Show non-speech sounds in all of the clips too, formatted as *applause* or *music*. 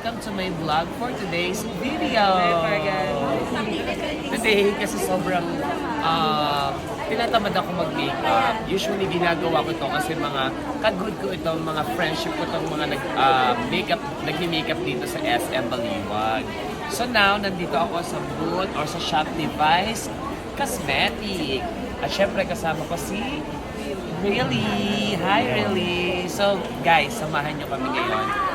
welcome to my vlog for today's video. Today, kasi sobrang ah, tinatamad ako mag-makeup. Usually, ginagawa ko to kasi mga kagod ko itong mga friendship ko itong mga nag, ah, makeup, nagmi-makeup dito sa SM Baliwag. So now, nandito ako sa booth or sa shop device cosmetic. At syempre, kasama ko si Really? Hi, Really? So, guys, samahan nyo kami ngayon.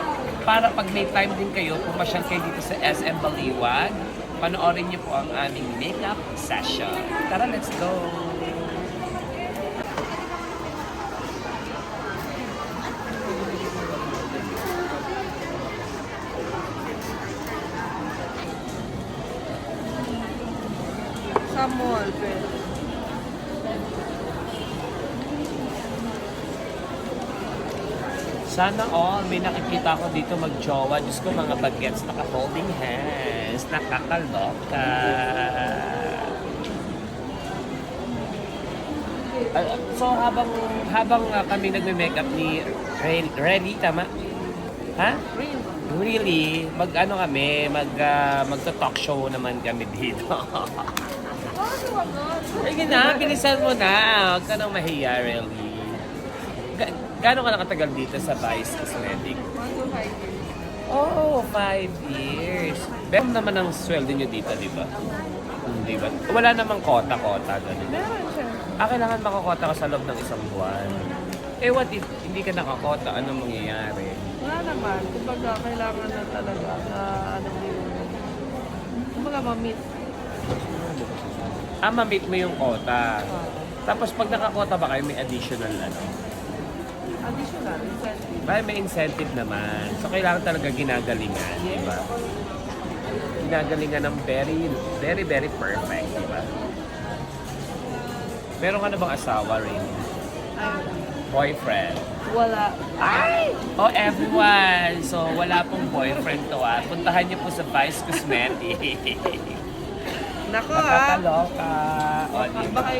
Para pag may time din kayo, pumasyal kayo dito sa SM Baliwag, panoorin nyo po ang aming makeup session. Tara, let's go! Sa mall, pero. Sana all, may nakikita ko dito magjowa. Diyos ko, mga bagets, naka-holding hands, nakakaloka. Ah, so, habang habang ah, kami nagme-makeup ni Re- Relly, tama? Ha? Real. Really? Mag-ano kami, mag, ah, magto-talk show naman kami *laughs* dito. Sige na, bilisan mo na. Huwag ka nang mahiya, really. Ga- Gaano ka nakatagal dito sa Vice Cosmetic? Oh, five years. Meron naman ang sweldo nyo dito, di ba? Hindi ba? Wala namang kota-kota, ganun. Meron siya. Ah, kailangan makakota ka sa loob ng isang buwan. Eh, what if hindi ka nakakota? Anong mangyayari? Wala naman. Kumbaga, kailangan na talaga na ano yung... Kumbaga, ma-meet. Ah, ma-meet mo yung kota. Tapos pag nakakota ba kayo, may additional ano? Additional incentive. May, may incentive naman. So, kailangan talaga ginagalingan, di ba? Ginagalingan ng very, very, very perfect, di ba? Meron ka na bang asawa, Rin? Boyfriend? wala. Ay! Oh, everyone! So, wala pong boyfriend to ah. Puntahan niyo po sa Vice Cosmetic. *laughs* Nako ah. Nakakaloka. O, Baka, di ba? baka.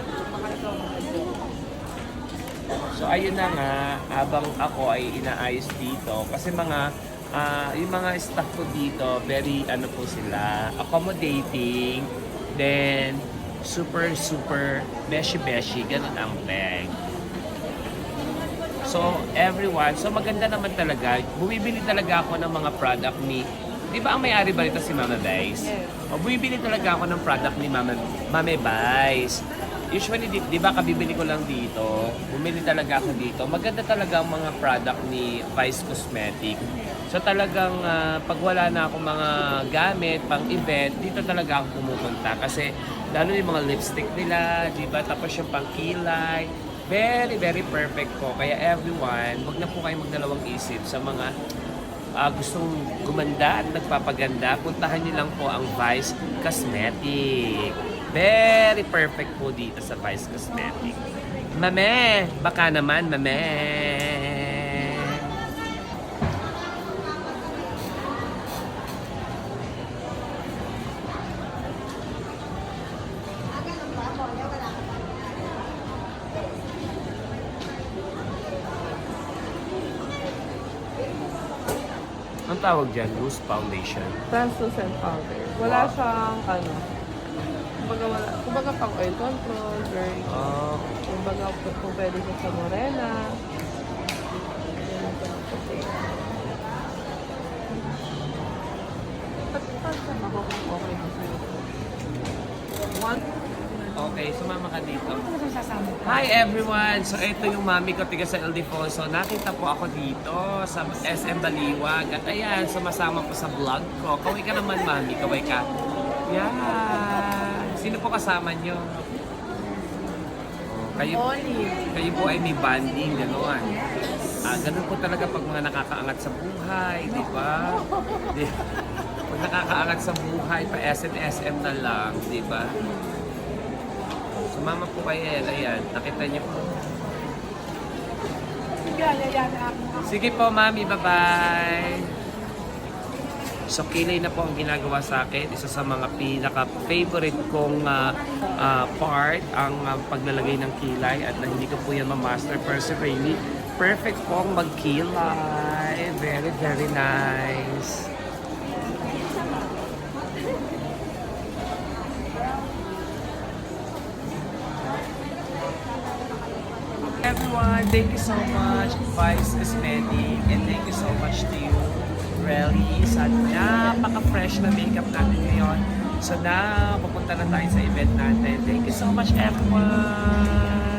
So ayun na nga, habang ako ay inaayos dito, kasi mga, ah, yung mga staff ko dito, very ano po sila, accommodating, then super super beshi-beshi, ganun ang bag. So everyone, so maganda naman talaga, bumibili talaga ako ng mga product ni, di ba ang may-ari ba rito si Mama Vice? Yes. O bumibili talaga ako ng product ni Mama, Mame Vice. Usually, di, di ba kabibili ko lang dito, bumili talaga ako dito. Maganda talaga ang mga product ni Vice Cosmetic. So talagang ah, pag wala na ako mga gamit pang event, dito talaga ako pumupunta. Kasi lalo yung mga lipstick nila, di ba? Tapos yung pang kilay. Very, very perfect po. Kaya everyone, wag na po kayo magdalawang isip sa mga ah, gustong gumanda at nagpapaganda, puntahan niyo lang po ang Vice Cosmetic. Very perfect po dito sa Vice Cosmetic. Mame, baka naman, mame. Ang tawag dyan, loose foundation. Translucent powder. Wala siyang ano. Kumbaga, wala. Kumbaga pang oil control, very Oh, Kumbaga, kung pwede siya sa morena. Okay sumama ka dito. Hi everyone! So ito yung mami ko tiga sa Ildefonso. Nakita po ako dito sa SM Baliwag. At ayan, sumasama po sa vlog ko. Kaway ka naman mami, kaway ka. Yan! Sino po kasama nyo? Oh, kayo, kayo po ay may banding, gano'n. Ah, ganun po talaga pag mga nakakaangat sa buhay, di ba? Di, pag nakakaangat sa buhay, pa SM na lang, di ba? Sumama po kayo, El. Ayan, nakita niyo po. Sige po, mami. Bye-bye. So kilay na po ang ginagawa sa akin. Isa sa mga pinaka-favorite kong uh, uh, part ang uh, paglalagay ng kilay at na hindi ko po yan ma-master perseveratingly. Perfect pong magkilay. Very, very nice. everyone, thank you so much, Vice Esmedi, and thank you so much to you Relly, sa napaka-fresh na makeup natin ngayon. So na, pupunta na tayo sa event natin. Thank you so much, everyone.